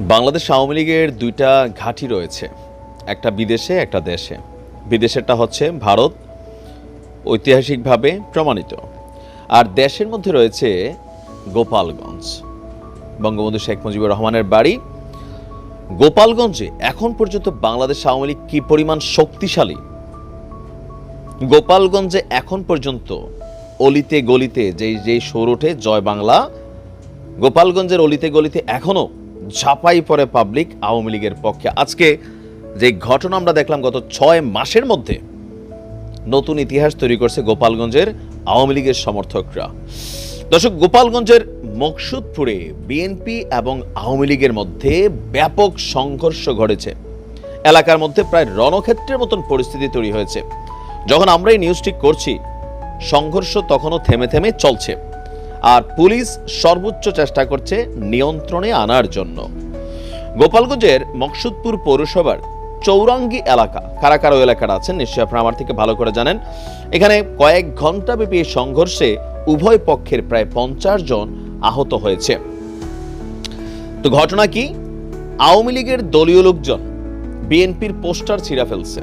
বাংলাদেশ আওয়ামী লীগের দুইটা ঘাঁটি রয়েছে, একটা বিদেশে, একটা দেশে। বিদেশেরটা হচ্ছে ভারত, ঐতিহাসিকভাবে প্রমাণিত। আর দেশের মধ্যে রয়েছে গোপালগঞ্জ। বঙ্গবন্ধু শেখ মুজিবুর রহমানের বাড়ি। গোপালগঞ্জে এখন পর্যন্ত বাংলাদেশ আওয়ামী লীগ কি পরিমাণ শক্তিশালী? গোপালগঞ্জে এখন পর্যন্ত অলিতে গলিতে যেই যেই সৌর ওঠে, জয় বাংলা, গোপালগঞ্জের অলিতে গলিতে এখনও ঝাঁপাই পড়ে পাবলিক আওয়ামী লীগের পক্ষে। আজকে যে ঘটনা আমরা দেখলাম গত ছয় মাসের মধ্যে, নতুন ইতিহাস তৈরি করছে গোপালগঞ্জের আওয়ামী লীগের সমর্থকরা। দর্শক, গোপালগঞ্জের মকসুদপুরে বিএনপি এবং আওয়ামী লীগের মধ্যে ব্যাপক সংঘর্ষ ঘটেছে। এলাকার মধ্যে প্রায় রণক্ষেত্রের মতন পরিস্থিতি তৈরি হয়েছে। যখন আমরা এই নিউজটি করছি, সংঘর্ষ তখনও থেমে থেমে চলছে। আর পুলিশ সর্বোচ্চ চেষ্টা করছে নিয়ন্ত্রণে আনার জন্য। গোপালগঞ্জের মকসুদপুর পৌরসভার চৌরাঙ্গি এলাকা কারা কারা এলাকাটা আছেন নিশ্চয়ই আপনারা আমার থেকে ভালো করে জানেন। এখানে কয়েক ঘণ্টা ব্যাপী সংঘর্ষে উভয় পক্ষের প্রায় পঞ্চাশ জন আহত হয়েছে। তো ঘটনা কি? আওয়ামী লীগের দলীয় লোকজন বিএনপির পোস্টার ছিঁড়া ফেলছে।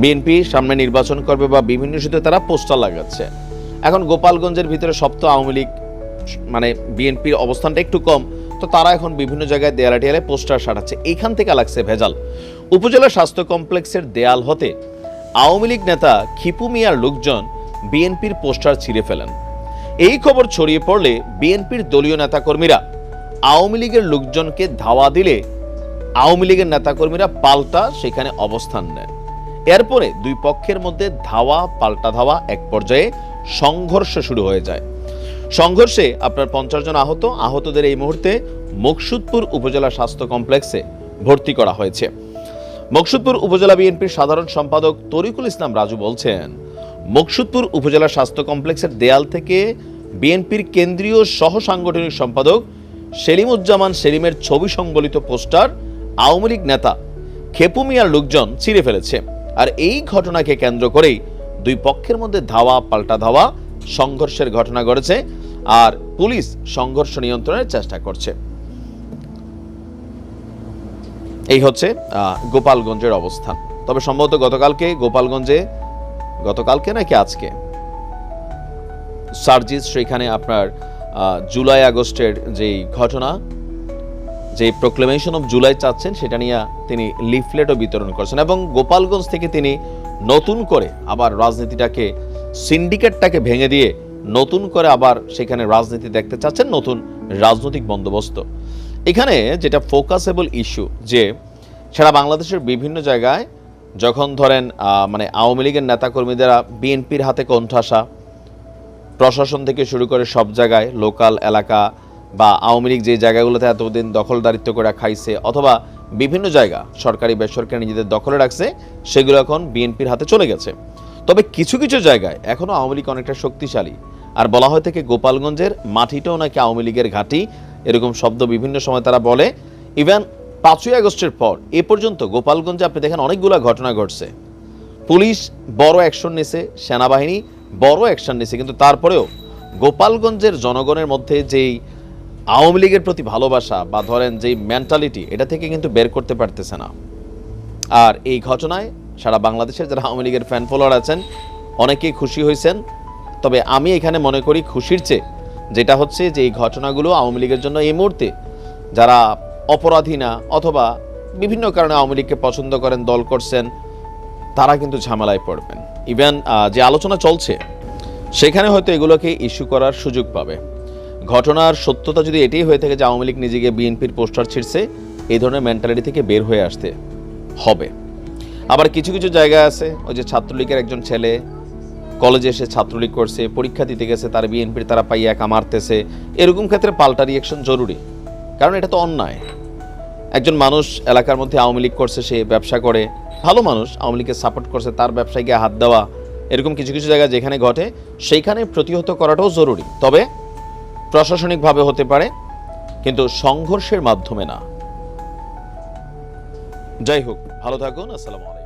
বিএনপি সামনে নির্বাচন করবে বা বিভিন্ন ইস্যুতে তারা পোস্টার লাগাচ্ছে। এখন গোপালগঞ্জের ভিতরে সপ্তাহ আওয়ামী লীগ মানে বিএনপির অবস্থানটা একটু কম, তো তারা এখন বিভিন্ন জায়গায় দেয়ালে টেয়ালে পোস্টার সাটাচ্ছে এখান থেকে লাগছে ভেজাল। উপজেলা স্বাস্থ্য কমপ্লেক্সের দেয়াল হতে আওয়ামী লীগ নেতা খিপু মিয়ার লোকজন বিএনপির পোস্টার ছিঁড়ে ফেলেন। এই খবর ছড়িয়ে পড়লে বিএনপির দলীয় নেতাকর্মীরা আওয়ামী লীগের লোকজনকে ধাওয়া দিলে আওয়ামী লীগের নেতাকর্মীরা পাল্টা সেখানে অবস্থান নেন। এরপরে দুই পক্ষের মধ্যে ধাওয়া, পাল্টা ধাওয়া এক পর্যায়ে সংঘর্ষ শুরু হয়ে যায়। সংঘর্ষে আপনার পঞ্চাশ জন আহত। আহতদের এই মুহূর্তে মকসুদপুর উপজেলা স্বাস্থ্য কমপ্লেক্সে ভর্তি করা হয়েছে। মকসুদপুর উপজেলা বিএনপির সাধারণ সম্পাদক তরিকুল ইসলাম রাজু বলছেন, মকসুদপুর উপজেলা স্বাস্থ্য কমপ্লেক্সের দেয়াল থেকে বিএনপির কেন্দ্রীয় সহ সাংগঠনিক সম্পাদক সেলিমুজ্জামান সেলিমের ছবি সংবলিত পোস্টার আওয়ামী লীগ নেতা খেপু মিয়ার লোকজন ছিঁড়ে ফেলেছে। আর এই ঘটনাকে কেন্দ্র করেই দুই পক্ষের মধ্যে ধাওয়া, পাল্টা ধাওয়া, সংঘর্ষের ঘটনা ঘটেছে আর পুলিশ সংঘর্ষ নিয়ন্ত্রণের চেষ্টা করছে। এই হচ্ছে গোপালগঞ্জের অবস্থান তবে সম্ভবত গতকালকে গোপালগঞ্জে, গতকালকে নাকি আজকে? সার্জিস সেখানে আপনার জুলাই আগস্টের যেই ঘটনা যে প্রোক্লেমেশন অফ জুলাই চাচ্ছেন, সেটা নিয়ে তিনি লিফলেটও বিতরণ করছেন এবং গোপালগঞ্জ থেকে তিনি নতুন করে আবার রাজনীতিটাকে, সিন্ডিকেটটাকে ভেঙে দিয়ে নতুন করে আবার সেখানে রাজনীতি দেখতে চাচ্ছেন নতুন রাজনৈতিক বন্দোবস্ত। এখানে যেটা ফোকাসেবল ইস্যু যে, সারা বাংলাদেশের বিভিন্ন জায়গায় যখন ধরেন মানে আওয়ামী লীগের নেতাকর্মীরা বিএনপির হাতে কণ্ঠাসা, প্রশাসন থেকে শুরু করে সব জায়গায়, লোকাল এলাকা বা আওয়ামী লীগ যে জায়গাগুলোতে এতদিন দখলদারিত্ব করে খাইছে অথবা বিভিন্ন জায়গা, সরকারি, বেসরকারি নিজেদের দখলে রাখছে, সেগুলো এখন বিএনপির হাতে চলে গেছে। তবে কিছু কিছু জায়গায় এখনও আওয়ামী লীগ অনেকটা শক্তিশালী। আর বলা হয় থেকে গোপালগঞ্জের মাটিটাও নাকি আওয়ামী লীগের ঘাঁটি, এরকম শব্দ বিভিন্ন সময় তারা বলে। ইভেন পাঁচই আগস্টের পর এ পর্যন্ত গোপালগঞ্জে আপনি দেখেন অনেকগুলো ঘটনা ঘটছে। পুলিশ বড় অ্যাকশন নিছে, সেনাবাহিনী বড় অ্যাকশন নিছে, কিন্তু তারপরেও গোপালগঞ্জের জনগণের মধ্যে যেই আওয়ামী লীগের প্রতি ভালোবাসা বা ধরেন যেই মেন্টালিটি এটা থেকে কিন্তু বের করতে পারতেছে না। আর এই ঘটনায় সারা বাংলাদেশের যারা আওয়ামী লীগের ফ্যান ফলোয়ার আছেন, অনেকেই খুশি হয়েছেন। তবে আমি এখানে মনে করি খুশির চেয়ে যেটা হচ্ছে যে এই ঘটনাগুলো আওয়ামী লীগের জন্য এই মুহূর্তে যারা অপরাধী না অথবা বিভিন্ন কারণে আওয়ামী লীগকে পছন্দ করেন, দল করছেন, তারা কিন্তু ঝামেলায় পড়বেন। ইভেন যে আলোচনা চলছে, সেখানে হয়তো এগুলোকে ইস্যু করার সুযোগ পাবে। ঘটনার সত্যতা যদি এটাই হয়ে থাকে যে আওয়ামী লীগ নিজেকে বিএনপির পোস্টার ছিঁড়ছে, এই ধরনের মেন্টালিটি থেকে বের হয়ে আসতে হবে। আবার কিছু কিছু জায়গা আছে, ওই যে ছাত্রলীগের একজন ছেলে কলেজে এসে ছাত্রলীগ করছে, পরীক্ষা দিতে গেছে, তার বিএনপির তারা পাইয়া কামারতেছে এরকম ক্ষেত্রে পাল্টা রিয়েকশন জরুরি, কারণ এটা তো অন্যায়। একজন মানুষ এলাকার মধ্যে আওয়ামী লীগ করছে, সে ব্যবসা করে। ভালো মানুষ আওয়ামী লীগকে সাপোর্ট করছে, তার ব্যবসায় গিয়ে হাত দেওয়া, এরকম কিছু কিছু জায়গা যেখানে ঘটে, সেইখানে প্রতিহত করাটাও জরুরি। তবে প্রশাসনিকভাবে হতে পারে কিন্তু সংঘর্ষের মাধ্যমে না। যাই হোক ভালো থাকুন আসসালামু আলাইকুম।